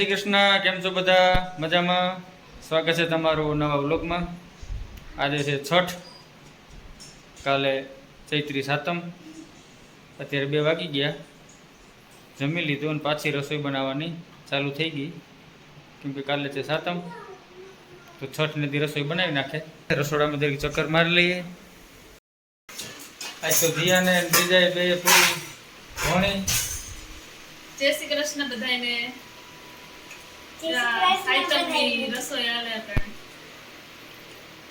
શ્રી કૃષ્ણ, કેમ છો બધા? મજામાં? સ્વાગત છે તમારું નવા વ્લોગમાં. આજે છે છઠ, કાલે ચૈત્રી સાતમ. અત્યારે બે વાગી ગયા. જમી લીધું અને પાછી રસોઈ બનાવવાની ચાલુ થઈ ગઈ. કેમ કે કાલે છે સાતમ, તો છઠ નદી રસોઈ બનાવી નાખે. રસોડામાં દરેક ચક્કર મારી લઈએ. આજ તો ધીયાને બીજા બે પૂરી ભણી. જય શ્રી કૃષ્ણ બધાને સાયતમની રસોઈ આવે આપણે એની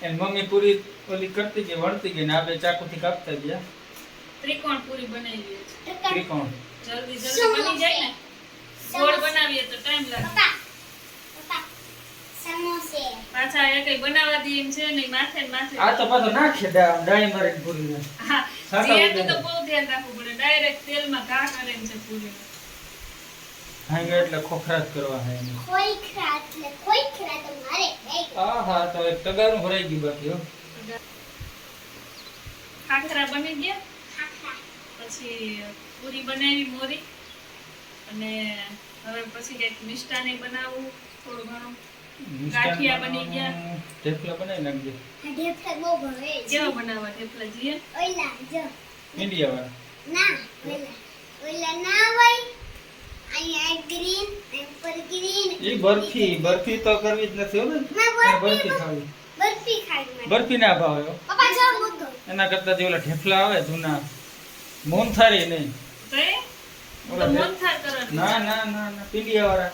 મમ્મી પૂરી ઓલી કરતી ગઈ વણતી ગઈ ને આ બે ચાકુથી કાપતા ગયા? ત્રિકોણ પૂરી બનાવી છે ત્રિકોણ. જલ્દી જલ્દી બની જાય ને? ગોળ બનાવીએ તો ટાઈમ લાગે. પાછા એ કઈ બનાવવા દે એમ છે નહીં માથે ને માથે. આ તો પાછો નાખે ડા ડાળી મારીને પૂરીને. હા સાટા તો બહુ ધ્યાન રાખવું પડે. ડાયરેક્ટ તેલમાં ઘા કરે છે પૂરી હાંગે એટલે ખોખરા કરવા હે એને. આ હા તો એક તગારું ભરાઈ ગયું બાકી હો. ખાખરા બની ગયા? પછી પૂરી બનાવી મોરી. અને હવે પછી કંઈક મિષ્ટાને બનાવું થોડું ઘણું. ગાંઠિયા બની ગયા. ઢેફલા બનાવી નાખજે. કેવા બનાવવા ઢેફલા જીએ ઇન્ડિયા વાળા એ બરફી બરફી તો કરવી જ નથી હો ને. ના, બરફી ખાવી. બરફી ના ભાવે. એના કરતા જે ઓલા ઢેફલા આવે જૂના. મોનથારી નહીં. ના ના ના ના પીડિયા વાળા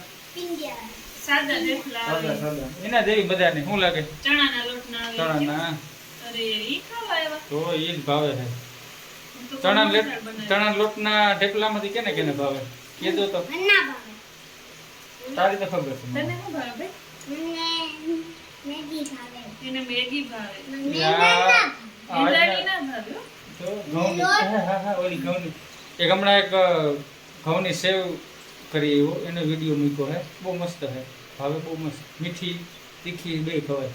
સાદા થેપલા સાદા સાદા. એના જેવી બધાને શું લાગે? ચણાના લોટના ના અરે ઈ ખાવા તો એ જ ભાવે છે. ચણા લોટના ઠેપલામાંથી કેને કેને ભાવે? કીધો તો. તારી તો ખબર છે. તને મને. મેગી ભાવે. એને મેગી ભાવે. ઈંડાની ના ભાવે તો ઘઉંની. હા હા હા ઓલી ઘઉંની. એક હમણાં એક ઘઉંની સેવ કરી એવો એનો વીડિયો મૂક્યો હે. બહુ મસ્ત હે. ભાવે બહુ મસ્ત. મીઠી તીખી બે ખવાય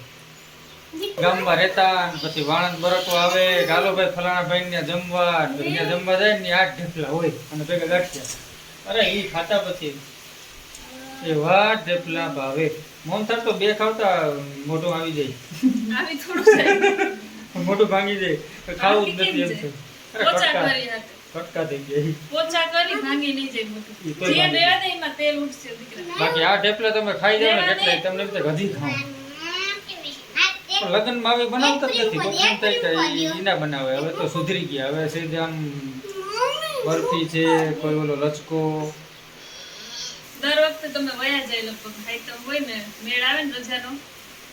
ગામમાં રહેતા પછી વાણંદ બરકો આવે ગાલો ભાઈ ફલાણા ભાઈ ને જમવા જમવા જાય ને આઠ ઢેફલા હોય અને ભેગા ગાંઠિયા. અરે ઈ ખાતા પછી. એવા ઢેપલા ભાવે. મોનથાર તો બે ખાવતા મોઢું આવી જાય. આવી થોડું. મોઢું ભાંગી જાય. ખાવું જ નથી એમ છે કટકા કરી હાથે. કટકા થઈ ગયા પોચા કરી ભાંગી નહીં જાય મોઢું. જે દે એમાં તેલ ઉઠશે દીકરા. બાકી આ ઢેફલા તમે ખાઈ જાવ ને એટલે તમને એમ ખાવ. પણ લગ્નમાં આવી બનાવતા જ નથી. બનાવે. હવે તો સુધરી ગયા. હવે સીધે બરફી છે કોઈ ઓલો લચકો. દર વખતે તમે વયા જાય લગભગ. આઈટમ હોય ને મેળ આવે ને રજાનો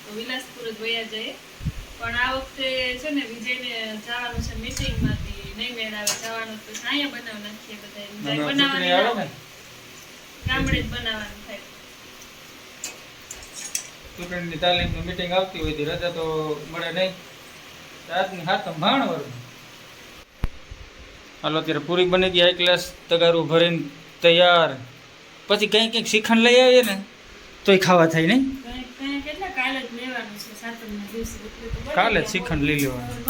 તો વિલાસપુર જ વયા જાય. પણ આ વખતે છે ને વિજયને જવાનું છે મીટિંગમાંથી નહીં મેળ આવે જવાનું તો સાયા બનાવ નાખીએ બધા. બનાવવાની ગામડે જ બનાવવાનું થાય. સ્ટુડન્ટની તાલીમની મીટિંગ આવતી હોય તો રજા તો મળે નહીં. રાતની હાથમ ભાણ વરું હાલો અત્યારે પૂરી બની ગઈ એક ગ્લાસ તગારું ભરીને તૈયાર. પછી કંઈ કંઈક શ્રીખંડ લઈ આવીએ ને તોય ખાવા થાય નહીં. કંઈક- કંઈક કાલે. શ્રીખંડ લઈ લેવાનું.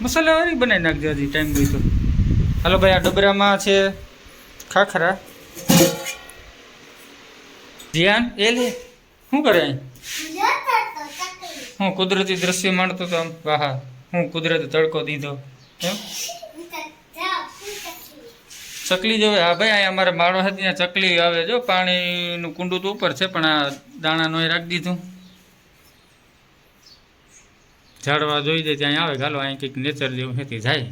મસાલાવાળી બનાવી. નાખજો હજી ટાઈમ ગયો તો. હાલો ભાઈ આ ડબરામાં છે ખાખરા. ધ્યાન એ લે શું કરે હું કુદરતી દ્રશ્ય માણતો હતો આમ વાહા હું કુદરતી તડકો દીધો એમ? ચકલી જોવે. હા ભાઈ અહીંયા અમારે માળો હતી ત્યાં ચકલી આવે જો, પાણીનું કુંડું તો ઉપર છે, પણ આ દાણાનો એ રાખી દીધું. ઝાડવા જોઈ દે, ત્યાં આવે. ગાલો અહીં કંઈક નેચર જેવું છે જાય.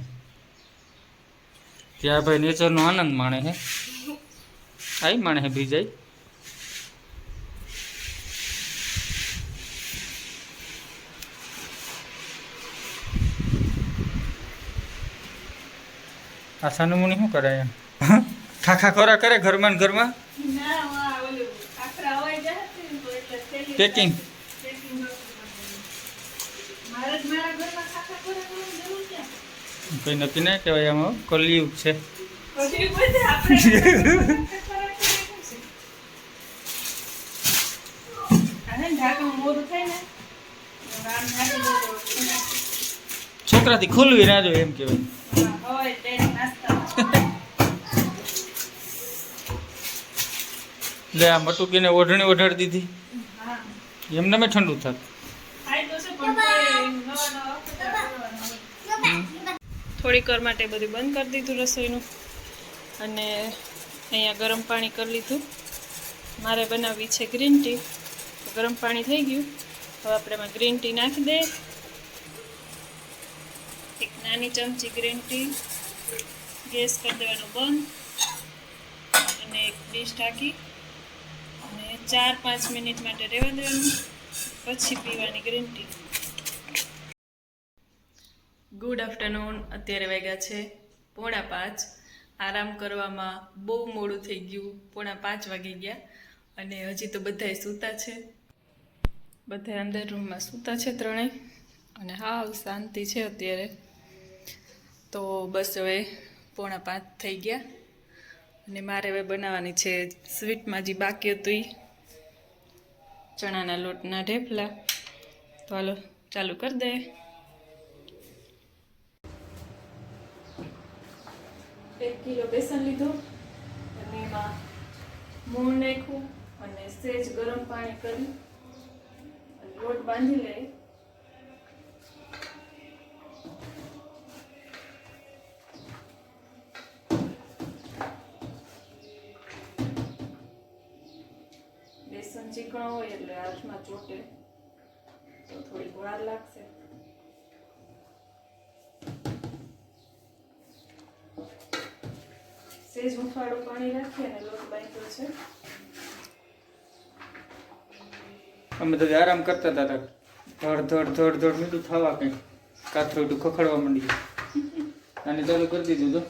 ત્યાં ભાઈ નેચરનો આનંદ માણે છે આઈ માણે છે ભી આ સાનુમુની શું કરે એમ? ખાખા ખોરા કરે ઘરમાં ને ઘરમાં? પેકિંગ કોઈ નક્કી ના કહેવાય આમાં કલયુગ છે. છોકરાથી ખુલવી ના જોઈએ એમ કહેવાય હા, હોય તે નાસ્તા લે આ મટુકીને ઓઢણી ઓઢાડી દીધી. એમને મેં ઠંડુ થાત. થોડીક વાર માટે બધું બંધ કરી દીધું રસોઈનું અને અહીંયા ગરમ પાણી કરી લીધું. મારે બનાવવી છે ગ્રીન ટી. ગરમ પાણી થઈ ગયું. હવે આપણે એમાં ગ્રીન ટી નાખી દે. એક નાની ચમચી ગ્રીન ટી. ગેસ કરી દેવાનો બંધ. અને એક ડીશ ઢાંકી. ચાર, પાંચ મિનિટ માટે રહેવા દેવાનું. પછી પીવાની ગ્રીન ટી ગુડ આફ્ટરનૂન અત્યારે વાગ્યા છે પોણા પાંચ. આરામ કરવામાં બહુ મોડું થઈ ગયું. પોણા પાંચ વાગી ગયા અને હજી તો બધાય સૂતા છે. બધા અંદર રૂમમાં સૂતા છે ત્રણેય. અને હાવ શાંતિ છે અત્યારે. તો બસ હવે પોણા પાંચ થઈ ગયા. અને મારે હવે બનાવવાની છે સ્વીટમાં જે બાકી હતું ઈ. ચણાના લોટના ઢેફલા. તો હાલો, ચાલુ કરી દે. એક કિલો બેસન લીધું, અને એમાં મૂળ નાખ્યું, અને સેજ ગરમ પાણી કરી અને લોટ બાંધી લઈ ચીકણો હોય એટલે હાથમાં ચોટે તો થોડીક વાર લાગશે. સેજ હુંફાળું પાણી રાખી અને લોટ બાંધ્યો છે. અમે તો આરામ કરતા હતા તા. ધડ ધડ ધડ ધડ મીઠું થવા કંઈ કાથરોટું ખખડવા માંડી અને ચાલુ કરી દીધું તો.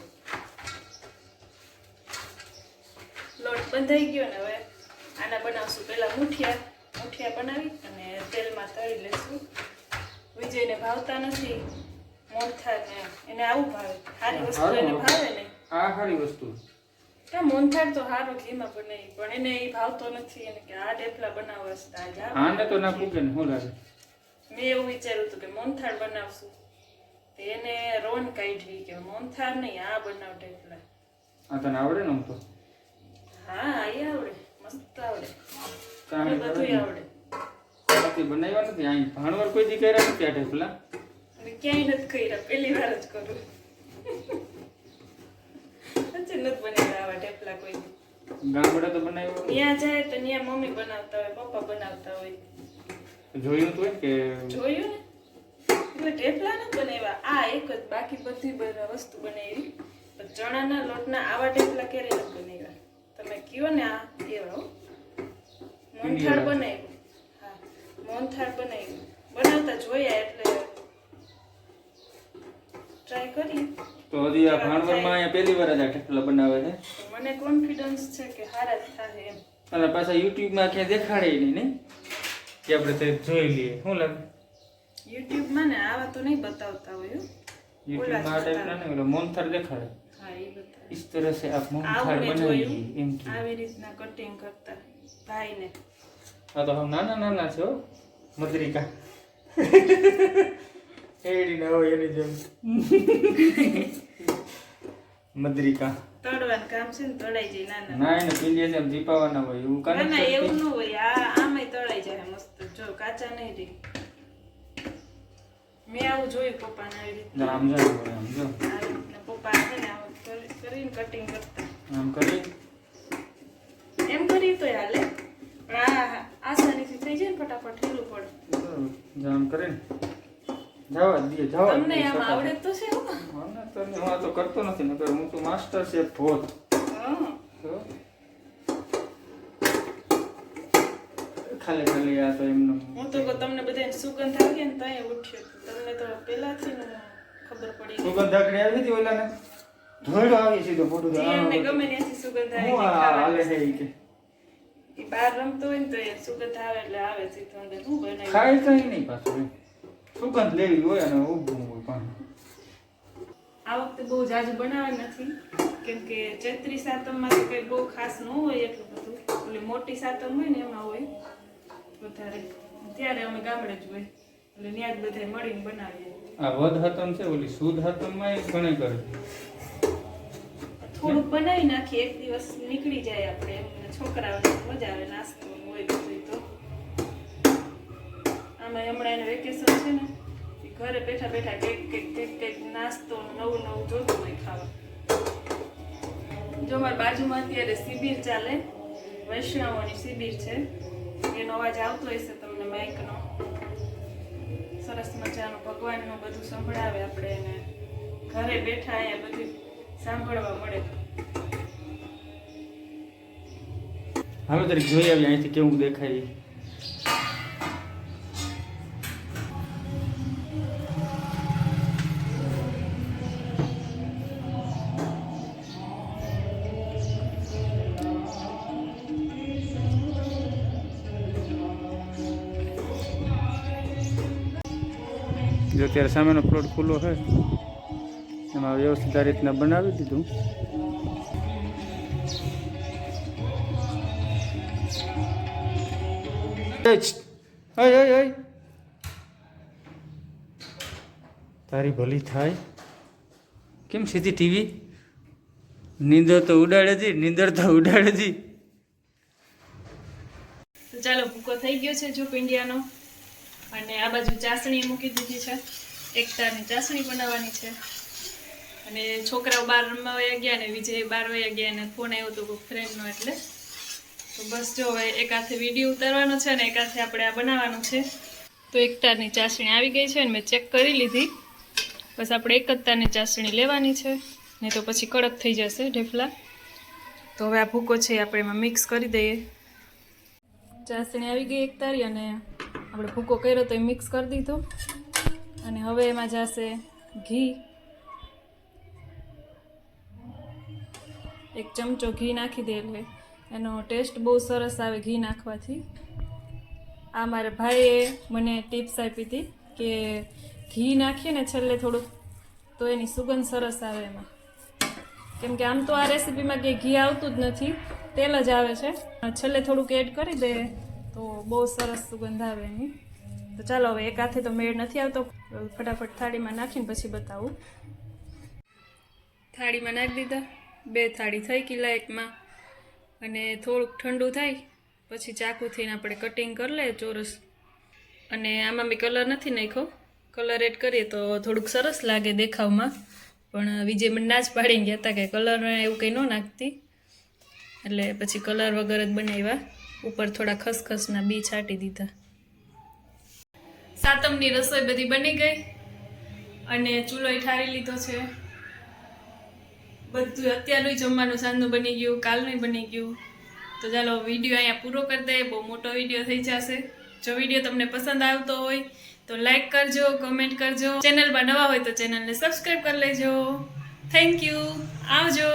લોટ બંધાઈ ગયો ને હવે બનાવશું. પહેલા મુઠિયા મુઠિયા બનાવી અને તેલમાં તળી લેશું. વિજયને ભાવતા નથી. મોહનથાળ ને એને આવું ભાવે. સારી વસ્તુ એને ભાવે ને? આ સારી વસ્તુ. કે મોહનથાળ તો સારો ઘીમાં બનાવી. પણ એને એ ભાવતો નથી. એને કે આ ઢેફલા બનાવવા છે આજે આને તો ના પૂગે ને શું લાગે? મેં એવું વિચાર્યું હતું કે મોનથાળ બનાવશું. એને રોન કાઢી કે મોહનથાળ નહીં આ બનાવ ઢેફલા આ તને આવડે ને આમ તો? હા એ આવડે. આવડે. કાંઈ મને બધું આવડે. નથી બનાવ્યા નથી. અહીં ભાણવર કોઈ દી કર્યા નથી આ ઢેફલા ક્યાંય નથી કર્યા. પહેલી વાર જ કરું. હજી નથી બનાવ્યા આવા ઢેફલા કોઈ દી. તો બનાવ્યો ત્યાં જાય તો ત્યાં મમ્મી બનાવતા હોય પપ્પા બનાવતા હોય. જોયું તો કે જોયું ને? ઢેફલા નથી બનાવ્યા. આ એક જ બાકી બધી વસ્તુ બનાવી. ચણાના લોટના આવા ઢેફલા ક્યારે નથી બનાવ્યા. કયો ને આ એવા. મોહનથાળ બનાવ્યું. હા મોહનથાળ બનાવ્યું. બનાવતા જોયા એટલે ટ્રાય કરી. તો હજી આ ભાણવરમાં અહીંયા પહેલી વાર જ આ ઢેફલા બનાવે છે. મને કોન્ફિડન્સ છે કે હારા જ થાય એમ. અને પાછા યુટ્યુબમાં ક્યાં દેખાડે નહીં ને કે આપણે તે જોઈ લઈએ. શું લાગે? યુટ્યુબમાં ને આવા તો નહીં બતાવતા હોય યુટ્યુબમાં આ ટાઈપના નહીં ઓલા મોનથાળ દેખાડે. इस तरह से आप मोहनथाळ આવું મેં बनाइए જોયું એમ કે આવી રીતના કટિંગ કરતા ભાઈને આ તો હમ નાના નાના છે હો મદરિકા એડી ના હોય એની જેમ મદરિકા તળવાનું કામ છે ને તળાઈ જાય નાના ના એને પીલીએ જેમ દીપાવાના હોય એવું ના કાને ના એવું ન હોય આ આમાંય તળાઈ જાય મસ્ત જો કાચા નહીં રહી મેં આવું જોયું પપ્પાને આવી રીતના આમ જો આમ જો આવી રીતના પપ્પા છે ને આવું કરી- કરીને કટિંગ કરતા. આમ કરી? એમ કરી તો હાલે. પણ આ આસાનીથી થઈ જાય ને ફટાફટ હેલું પડે. આમ કરીને. જવા દે જવા તમને આમ આવડે તો છે હો. હા ને તને હું આ તો કરતો નથી નકર હું તો માસ્ટર છે ભોત ખાલી ખાલી આ તો એમનો હું તો તમને બધાને સુગંધ આવી ને ત્યાં ઉઠ્યો. તમને તો પહેલાથી ખબર પડી સુગંધ આવી હતી ઓલાને? ધોયડો આવી સીધો મોટું જે એમને ગમે ત્યાંથી સુગંધ આવી હું હાલે. છે કે ઈ બહાર રમતો હોય ને તો એ સુગંધ આવે એટલે આવે સીધો અંદર શું બનાવ્યું ખાય કઈ નહીં પાછું. સુગંધ લેવી હોય અને ઊભું હોય પણ આ વખતે બહુ જાજુ બનાવવા નથી કેમ કે ચૈત્રી સાતમમાં તો કઈ બહુ ખાસ ન હોય એટલું બધું ઓલી મોટી સાતમ હોય ને એમાં હોય વધારે ત્યારે અમે ગામડે જ હોય એટલે ત્યાં જ બધા મળીને બનાવીએ આ વધ હતમ છે ઓલી સુદ હતમમાં ઘણી કરે થોડુંક બનાવી નાખીએ, એક દિવસ નીકળી જાય આપણે. એમને છોકરાઓને મજા આવે, નાસ્તો હોય બધું તો. આમાં હમણાં એને વેકેશન છે ને ઘરે બેઠા બેઠા કેક કેક કેક કેક નાસ્તો નવું નવું જોતું હોય ખાવા. જો મારી બાજુમાં અત્યારે શિબિર ચાલે, વૈષ્ણવોની શિબિર છે. એનો અવાજ આવતો હશે તમને માઇકનો. સરસ મજાનું ભગવાનનું બધું સંભળાવે આપણે એને. ઘરે બેઠા અહીંયા બધું સાંભળવા મળે. હાલો તરીકે જોઈ આવીએ, અહીંથી કેવું દેખાય. જો અત્યારે સામેનો પ્લોટ ખુલ્લો એમાં વ્યવસ્થિત રીતના બનાવી દીધું. ઓય ઓય ઓય તારી ભલી થાય. કેમ સીધી ટીવી? નીંદર તો ઉડાડે જી નીંદર તો ઉડાડે જી તો ચાલો ભૂકો થઈ ગયો છે જો પિંડિયાનો અને આ બાજુ ચાસણી મૂકી દીધી છે. એકતાની ચાસણી બનાવવાની છે. અને છોકરાઓ બાર રમવા વયા ગયા ને વિજય બાર વયા ગયા ને ફોન આવ્યો હતો કોઈ ફ્રેન્ડનો એટલે. તો બસ જો હવે એક હાથે વીડિયો ઉતારવાનો છે ને એક હાથે આપણે આ બનાવવાનું છે. તો એકતારની ચાસણી આવી ગઈ છે ને મેં ચેક કરી લીધી. બસ આપણે એક જ તારની ચાસણી લેવાની છે. નહીં તો પછી કડક થઈ જશે ઢેફલા. તો હવે આ ભૂકો છે આપણે એમાં મિક્સ કરી દઈએ. ચાસણી આવી ગઈ એક તારી અને આપણે ભૂકો કર્યો તો એ મિક્સ કરી દીધો. અને હવે એમાં જશે ઘી. એક ચમચો ઘી નાખી દે એટલે એનો ટેસ્ટ બહુ સરસ આવે ઘી નાખવાથી. આ મારા ભાઈએ મને ટિપ્સ આપી હતી કે ઘી નાખીએ ને છેલ્લે થોડુંક, તો એની સુગંધ સરસ આવે એમાં. કેમ કે આમ તો આ રેસીપીમાં કંઈ ઘી આવતું જ નથી, તેલ જ આવે છે. છેલ્લે થોડુંક એડ કરી દે, તો બહુ સરસ સુગંધ આવે એની. તો ચાલો હવે એક હાથે તો મેળ નથી આવતો. ફટાફટ થાળીમાં નાખીને પછી બતાવું. થાળીમાં નાખી દીધા. બે થાળી થઈ કિલા એકમાં અને થોડુંક ઠંડુ થાય, પછી ચાકુથીને આપણે કટિંગ કરી લઈએ ચોરસ. અને આમાં મેં કલર નથી નાખ્યો. કલર એડ કરીએ તો થોડુંક સરસ લાગે દેખાવમાં. પણ વિજય મને ના જ પાડીને ગયા હતા કે કલર એવું કંઈ ન નાખતી. એટલે પછી કલર વગર જ બનાવ્યા. ઉપર થોડા ખસખસના બી છાંટી દીધા. સાતમની રસોઈ બધી બની ગઈ. અને ચૂલો ઠારી લીધો છે. બધું અત્યારનું જમવાનું સાંજનું બની ગયું, કાલનું બની ગયું. તો ચાલો વીડિયો અહીંયા પૂરો કરી દઈએ. બહુ મોટો વીડિયો થઈ જશે. જો વીડિયો તમને પસંદ આવતો હોય, તો લાઈક કરજો કમેન્ટ કરજો. ચેનલમાં નવા હોય તો ચેનલને સબસ્ક્રાઈબ કરી લેજો. થેન્ક યુ આવજો.